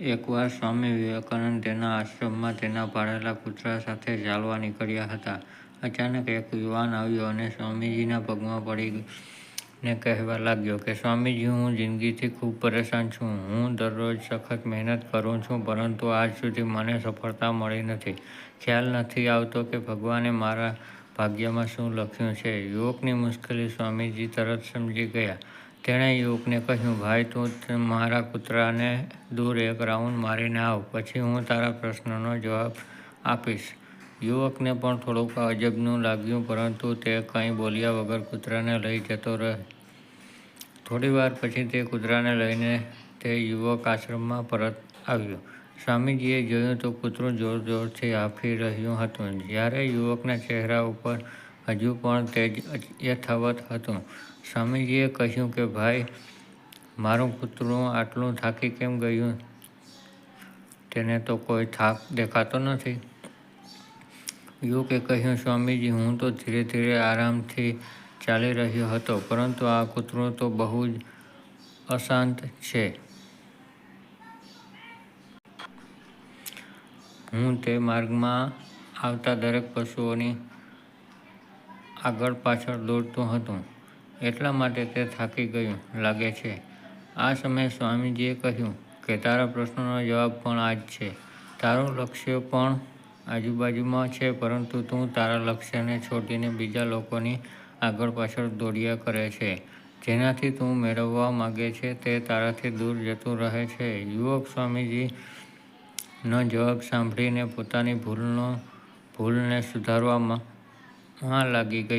એકવાર સ્વામી વિવેકાનંદ તેના આશ્રમમાં તેના પાળેલા કૂતરા સાથે ચાલવા નીકળ્યા હતા. અચાનક એક યુવાન આવ્યો અને સ્વામીજીના પગમાં પડી ને કહેવા લાગ્યો કે, સ્વામીજી, હું જિંદગીથી ખૂબ પરેશાન છું. હું દરરોજ સખત મહેનત કરું છું, પરંતુ આજ સુધી મને સફળતા મળી નથી. ખ્યાલ નથી આવતો કે ભગવાને મારા ભાગ્યમાં શું લખ્યું છે. યુવકની મુશ્કેલી સ્વામીજી તરત સમજી ગયા. તેણે યુવકને કહ્યું, ભાઈ, તું મારા કૂતરાને દૂર એક રાઉન્ડ મારીને આવ, પછી હું તારા પ્રશ્નનો જવાબ આપીશ. યુવકને પણ થોડુંક અજબનું લાગ્યું, પરંતુ તે કંઈ બોલ્યા વગર કૂતરાને લઈ જતો રહે. થોડીવાર પછી તે કૂતરાને લઈને તે યુવક આશ્રમમાં પરત આવ્યો. સ્વામીજીએ જોયું તો કૂતરું જોરજોરથી હાંફી રહ્યું હતું. જ્યારે યુવકના ચહેરા ઉપર હજુ પણ તેજ યથાવત હતું. સ્વામીજીએ કહ્યું કે, ભાઈ, મારું કૂતરું આટલું થાકી કેમ ગયું તેને તો કોઈ થાક દેખાતો નથી. યુકે કહ્યું, સ્વામીજી, હું તો ધીરે ધીરે આરામથી ચાલી રહ્યો હતો, પરંતુ આ કૂતરું તો બહુ જ અશાંત છે. હું તે માર્ગમાં આવતા દરેક પશુઓની આગળ પાછળ દોડતું હતું એટલા માટે તે થાકી ગયું લાગે છે. આ સમયે સ્વામીજીએ કહ્યું કે, તારા પ્રશ્નનો જવાબ પણ આ જ છે. તારું લક્ષ્ય પણ આજુબાજુમાં છે, પરંતુ તું તારા લક્ષ્યને છોડીને બીજા લોકોની આગળ પાછળ દોડ્યા કરે છે. જેનાથી તું મેળવવા માગે છે, તે તારાથી દૂર જતું રહે છે. યુવક સ્વામીજીનો જવાબ સાંભળીને પોતાની ભૂલનો, ભૂલને સુધારવામાં લાગી ગયો.